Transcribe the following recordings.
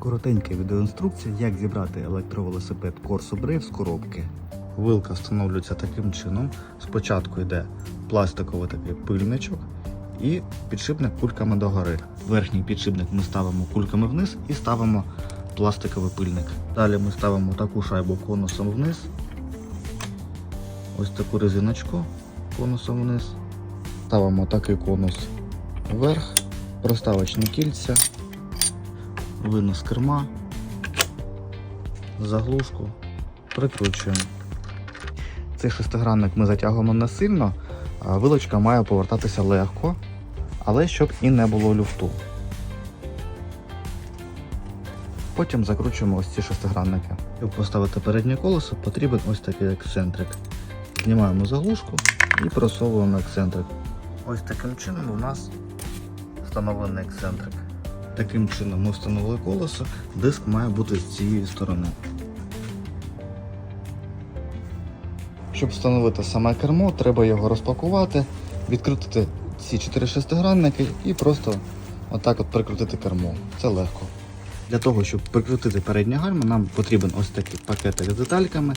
Коротенька відеоінструкція, як зібрати електровелосипед Corso Brave з коробки. Вилка встановлюється таким чином. Спочатку йде пластиковий такий пильничок і підшипник кульками догори. Верхній підшипник ми ставимо кульками вниз і ставимо пластиковий пильник. Далі ми ставимо таку шайбу конусом вниз. Ось таку резиночку конусом вниз. Ставимо такий конус вверх, проставочні кільця, винос керма, заглушку, прикручуємо. Цей шестигранник ми затягуємо не сильно, вилочка має повертатися легко, але щоб і не було люфту. Потім закручуємо ось ці шестигранники. Щоб поставити переднє колесо, потрібен ось такий ексцентрик. Знімаємо заглушку і просовуємо ексцентрик. Ось таким чином у нас встановлений ексцентрик. Таким чином ми встановили колесо, диск має бути з цієї сторони. Щоб встановити саме кермо, треба його розпакувати, відкрутити ці чотири шестигранники і просто отак от прикрутити кермо. Це легко. Для того, щоб прикрутити переднє гальмо, нам потрібен ось такий пакетик з детальками.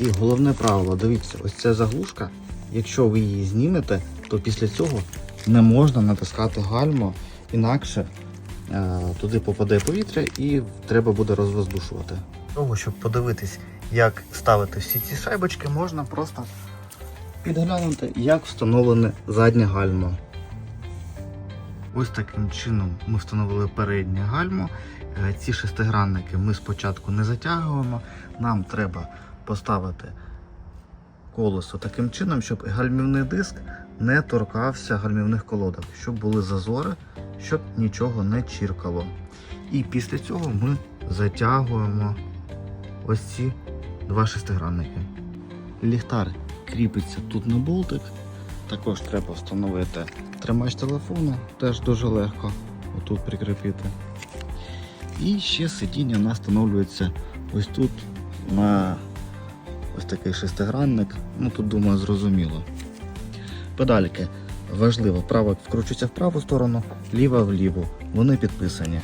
І головне правило, дивіться, ось ця заглушка. Якщо ви її знімете, то після цього не можна натискати гальмо, інакше туди попаде повітря і треба буде розвоздушувати. Для того, щоб подивитись, як ставити всі ці шайбочки, можна просто підглянути, як встановлене заднє гальмо. Ось таким чином ми встановили переднє гальмо. Е, Ці шестигранники ми спочатку не затягуємо. Нам треба поставити колесо таким чином, щоб гальмівний диск не торкався гальмівних колодок, щоб були зазори, щоб нічого не чіркало. І після цього ми затягуємо ось ці два шестигранники. Ліхтар кріпиться тут на болтик. Також треба встановити тримач телефону, теж дуже легко отут прикріпити. І ще сидіння у встановлюється ось тут на ось такий шестигранник. Ну тут думаю зрозуміло. Педальки важливо, права вкручується в праву сторону, ліва в ліву. Вони підписані.